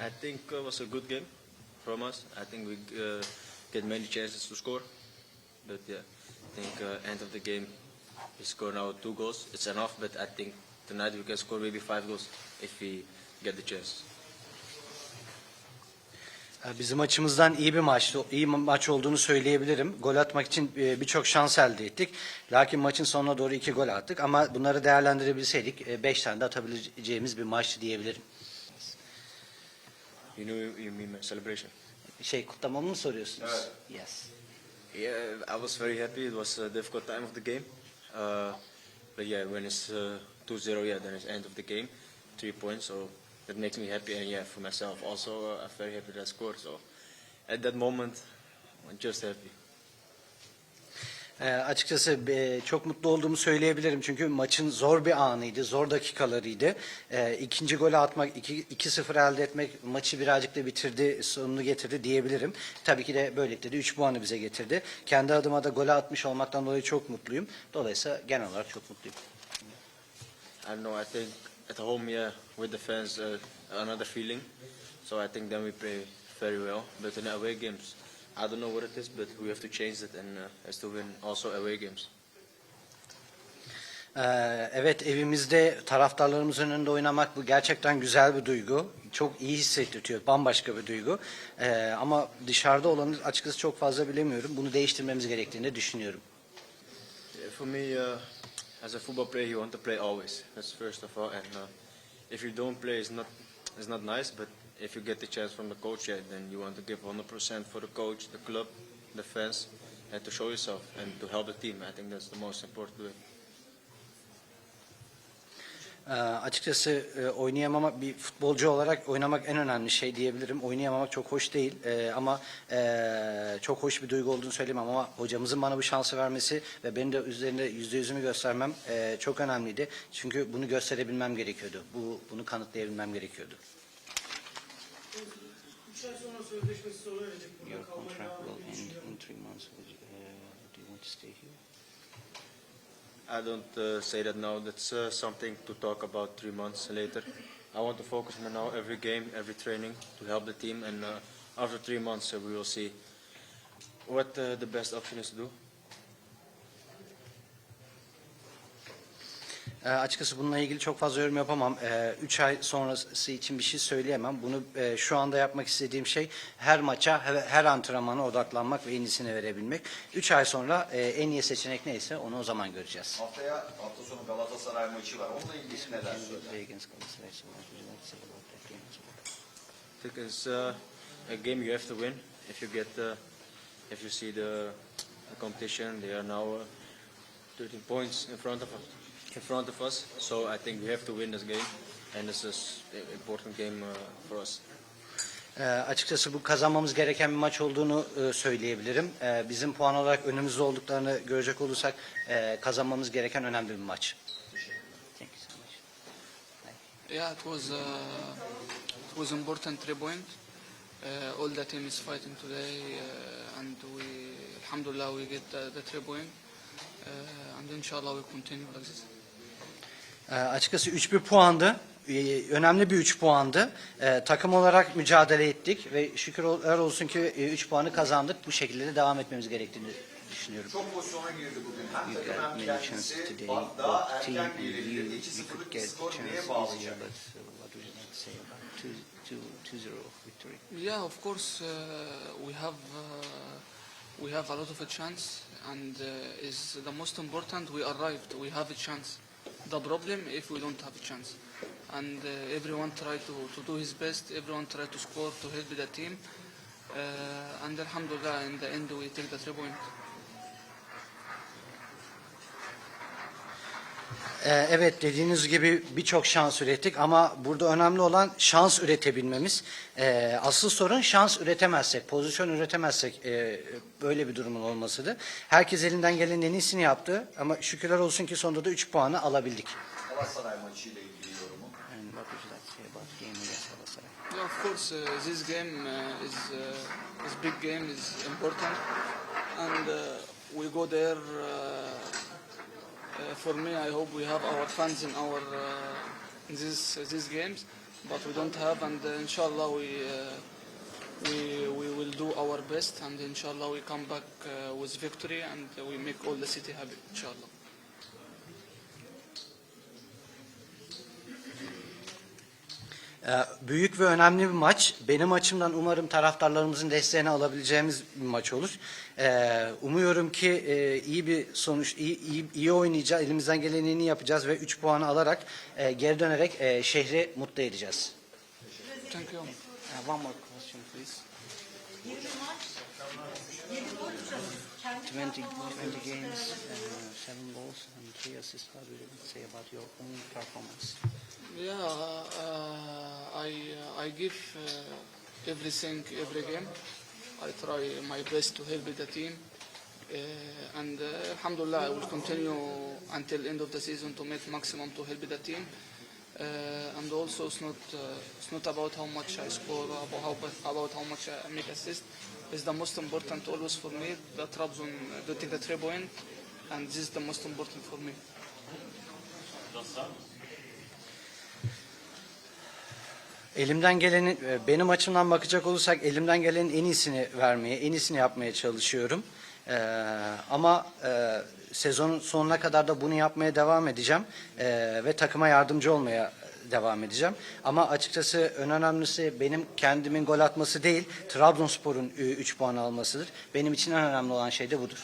I think uh, it was a good game from us. I think we uh, get many chances to score, but yeah, I think uh, end of the game we score now two goals. It's enough, but I think tonight we can score maybe five goals if we get the chance. Ee, Bizim açımızdan iyi bir maçtı, iyi ma- maç olduğunu söyleyebilirim. Gol atmak için e, birçok şans elde ettik. Lakin maçın sonuna doğru iki gol attık. Ama bunları değerlendirebilseydik e, beş tane de atabileceğimiz bir maçtı diyebilirim. You know, you mean my celebration? Şey kutlamamı mı soruyorsunuz? Yes. Yeah, I was very happy. It was a difficult time of the game. Uh, but yeah, when it's uh, 2-0, yeah, then it's end of the game. Three points, so that makes me happy. And yeah, for myself also, uh, I'm very happy that I scored. So at that moment, I'm just happy. E, açıkçası e, çok mutlu olduğumu söyleyebilirim. Çünkü maçın zor bir anıydı, zor dakikalarıydı. E, ikinci golü atmak, 2-0 elde etmek maçı birazcık da bitirdi, sonunu getirdi diyebilirim. Tabii ki de böylelikle de 3 puanı bize getirdi. Kendi adıma da golü atmış olmaktan dolayı çok mutluyum. Dolayısıyla genel olarak çok mutluyum. I know. I think at home, yeah, with the fans, uh, another feeling. So I think then we play very well. But in away games, I don't know what it is, but we have to change it and uh, has to win also away games. Ee, Evet evimizde taraftarlarımızın önünde oynamak bu gerçekten güzel bir duygu. Çok iyi hissettiriyor. Bambaşka bir duygu. Ee, ama dışarıda olanı açıkçası çok fazla bilemiyorum. Bunu değiştirmemiz gerektiğini de düşünüyorum. Yeah, for me, uh, as a football player, you want to play always. That's first of all. And uh, if you don't play, it's not it's not nice. But if you get the chance from the coach, yeah, then you want to give 100% for the coach, the club, the fans, and to show yourself and to help the team. I think that's the most important way. Ee, açıkçası e, oynayamamak bir futbolcu olarak oynamak en önemli şey diyebilirim. Oynayamamak çok hoş değil Ee, ama e, çok hoş bir duygu olduğunu söylemem ama hocamızın bana bu şansı vermesi ve benim de üzerinde yüzde yüzümü göstermem e, çok önemliydi. Çünkü bunu gösterebilmem gerekiyordu. Bu bunu kanıtlayabilmem gerekiyordu. Üç ay sonra sözleşmesi sona erecek. Burada Your kalmaya contract devam will etmeyi end düşünüyorum. in three months. Would you, uh, do you want to stay here? I don't uh, say that now. That's uh, something to talk about three months later. I want to focus on now every game, every training to help the team. And uh, after three months, uh, we will see what uh, the best option is to do. E, açıkçası bununla ilgili çok fazla yorum yapamam. 3 ay sonrası için bir şey söyleyemem. Bunu e, şu anda yapmak istediğim şey her maça, her, her antrenmana odaklanmak ve en iyisini verebilmek. 3 ay sonra e, en iyi seçenek neyse onu o zaman göreceğiz. Haftaya hafta sonu Galatasaray maçı var. Onunla ilgili neler söyler? I think it's uh, a game you have to win. If you get, uh, if you see the, the competition, they are now uh, 13 points in front of us. In front of us, so I think we have to win this game, and this is an important game uh, for us. E, açıkçası bu kazanmamız gereken bir maç olduğunu e, söyleyebilirim. E, bizim puan olarak önümüzde olduklarını görecek olursak e, kazanmamız gereken önemli bir maç. Thank you so much. Yeah, it was uh, it was important three point. Uh, all the team is fighting today, uh, and we, alhamdulillah, we get the, the three point, uh, and inshallah we continue like this. E, açıkçası 3-1 puandı. E, önemli bir 3 puandı. E, takım olarak mücadele ettik ve şükürler olsun ki 3 puanı kazandık. Bu şekilde de devam etmemiz gerektiğini düşünüyorum. Çok pozisyona girdi bugün. Hem You takım hem kendisi team erken gelebilirdi. you could 2-0'lık bir skor neye bağlayacak? but what would you like to say about 2 two, two zero victory? Yeah, of course, uh, we have uh, we have a lot of a chance, and uh, is the most important. We arrived. We have a chance. The problem if we don't have a chance, and uh, everyone try to, to do his best. Everyone try to score to help the team, uh, and alhamdulillah, in the end we take the three point. Ee, Evet dediğiniz gibi birçok şans ürettik ama burada önemli olan şans üretebilmemiz. Ee, asıl sorun şans üretemezsek, pozisyon üretemezsek e, böyle bir durumun olmasıdır. Herkes elinden gelenin en iyisini yaptı ama şükürler olsun ki sonunda da 3 puanı alabildik. Galatasaray maçıyla ilgili yorumu. And what would you like to say about the game against Galatasaray? Yeah, of course, uh, this game uh, is uh, is big game is important, and uh, we go there. Uh, for me, I hope we have our fans in our uh, in this these games, but we don't have, and uh, inshallah we uh, we we will do our best, and inshallah we come back uh, with victory, and uh, we make all the city happy, inshallah. Büyük ve önemli bir maç. Benim açımdan umarım taraftarlarımızın desteğini alabileceğimiz bir maç olur. Ee, Umuyorum ki e, iyi bir sonuç, iyi, iyi, iyi oynayacağız, elimizden gelenin en iyi yapacağız ve 3 puanı alarak e, geri dönerek e, şehri mutlu edeceğiz. Thank you. Uh, one more question please. 20 maç, 7 gol 20, 20 games, değerlendirin. 7 goals and 3 assists. How do you say about your own performance? Yeah, uh, I I give uh, everything every game. I try my best to help the team, uh, and uh, Alhamdulillah I will continue until end of the season to make maximum to help the team. Uh, and also it's not uh, it's not about how much I score, about how about how much I make assist. It's the most important always for me. The Trabzon to take the three point, and this is the most important for me. Elimden gelenin, e, benim açımdan bakacak olursak elimden gelenin en iyisini vermeye, en iyisini yapmaya çalışıyorum. Ee, ama e, sezonun sonuna kadar da bunu yapmaya devam edeceğim Ee, ve takıma yardımcı olmaya devam edeceğim. Ama açıkçası en önemlisi benim kendimin gol atması değil, Trabzonspor'un 3 puan almasıdır. Benim için en önemli olan şey de budur.